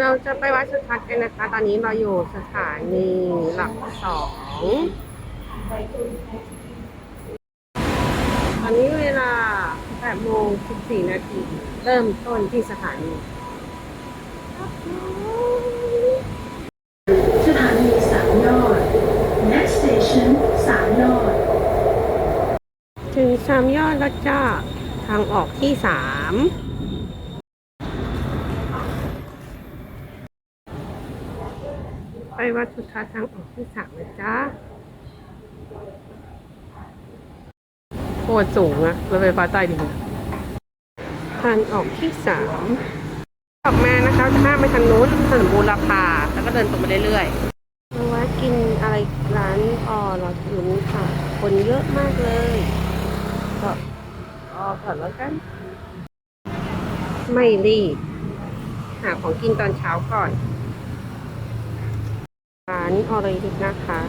เราจะไปวัดสุทัศน์กันนะคะ ตอนนี้เราอยู่สถานีหลักสองตอนนี้เวลา8โมง14 นาที เริ่มต้นที่สถานี สถานีสามยอด next station สามยอด ถึงสามยอดแล้วจ้า ทางออกที่สาม ไปวัดสุทัศน์ทางออกที่สามนะจ้าโคตรสูงอะรถไฟฟ้าใต้ดินอะทางออกที่สามออกมานะคะจะข้ามไปทางนู้นถนนบูรพาแล้วก็เดินตรงไปเรื่อยๆมาว่ากินอะไรร้านออเราอยู่นี้ค่ะ คนเยอะมากเลยก็ออก่อนแล้วกัน ไม่รีบหาของกินตอนเช้าก่อน ร้านออริจินะคะ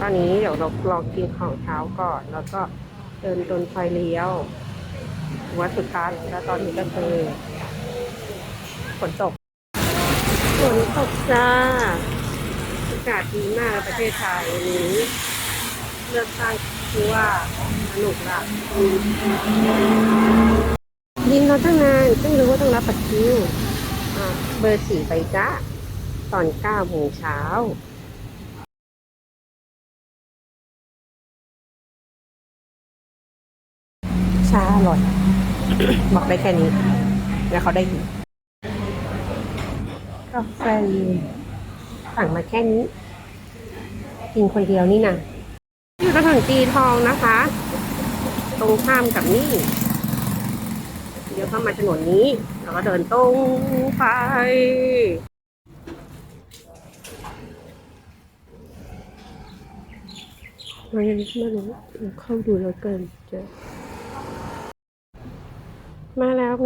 ตอนนี้เดี๋ยวเราลองกินของเช้าก่อน แล้วก็เดินตนไฟเลี้ยววัดสุทัศน์แล้วตอนนี้ก็คือฝนตกฝนตกจ้าอากาศดีมากประเทศไทยนี้เลือกตั้งคือว่าสนุกละยินเราตั้งนานต้องรู้ว่าต้องรับบัตรคิวอ่าเบอร์สี่ไปจ้าตอนเก้าโมงเช้า ชาอร่อย บอกได้แค่นี้ แล้วเขาได้ยินกาแฟสั่งมาแค่นี้ กินคนเดียวนี่นะอยู่ถนนจีทองนะคะ ตรงข้ามกับนี่เดี๋ยวเข้ามาถนนนี้แล้วก็เดินตรงไปไม่ไม่รู้เข้าดูแล้วเกินเจอ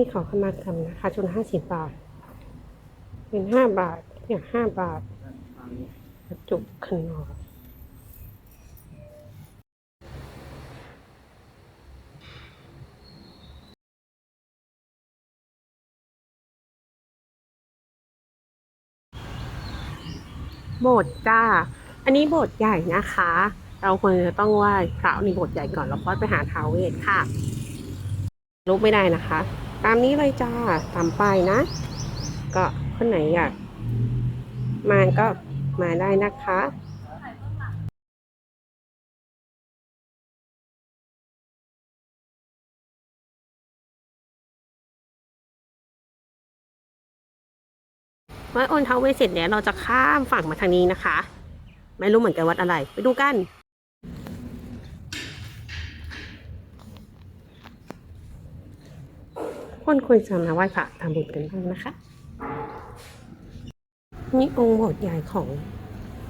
มีของขมากรรมนะคะชุดห้าสิบบาท เป็นห้าบาทอย่างห้าบาทกระจุกขนมโบสถ์จ้า อันนี้โบสถ์ใหญ่นะคะ เราควรจะต้องไหว้พระในโบสถ์ใหญ่ก่อนแล้วค่อยไปหาท้าวเวสค่ะรูปไม่ได้นะคะ ตามนี้เลยจ้าตามป้ายนะ ก็คนไหนอยากมาก็มาได้นะคะวัดโอนทาวเวสเสร็จแล้วเราจะข้ามฝั่งมาทางนี้นะคะ ไม่รู้เหมือนกันวัดอะไร ไปดูกัน คนควรจะมาไหว้พระทำบุญกันบ้างนะคะ นี่องค์โบสถ์ใหญ่ของ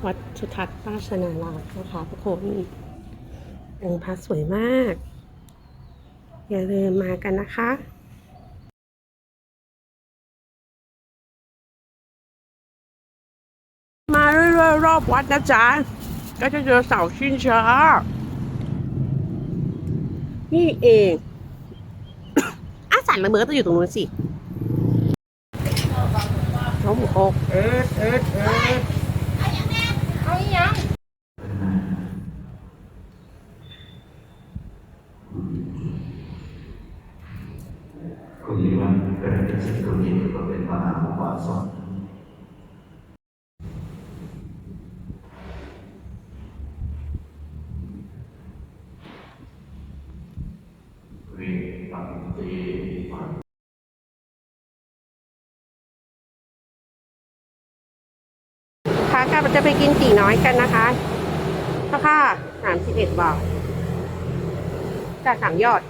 วัดสุทัศน์ราชนารามนะคะทุกคนองค์พระสวยมาก อย่าลืมมากันนะคะมาเรื่อยๆรอบวัดนะจ๊ะ ก็จะเจอเสาชินช้านี่เอง สันระเบิดต้องอยู่ตรงนู้นสิล้มหกเอ็ดเอ็ดเอ็ดคุณมีวันกระดิ่งสิทธิ์คุณยินก็เป็นมหาอุบาสกวิปันติปัน ค่ะกลับจะไปกินตีน้อยกันนะคะราคาสามสิบเอ็ดบาทจากสามยอด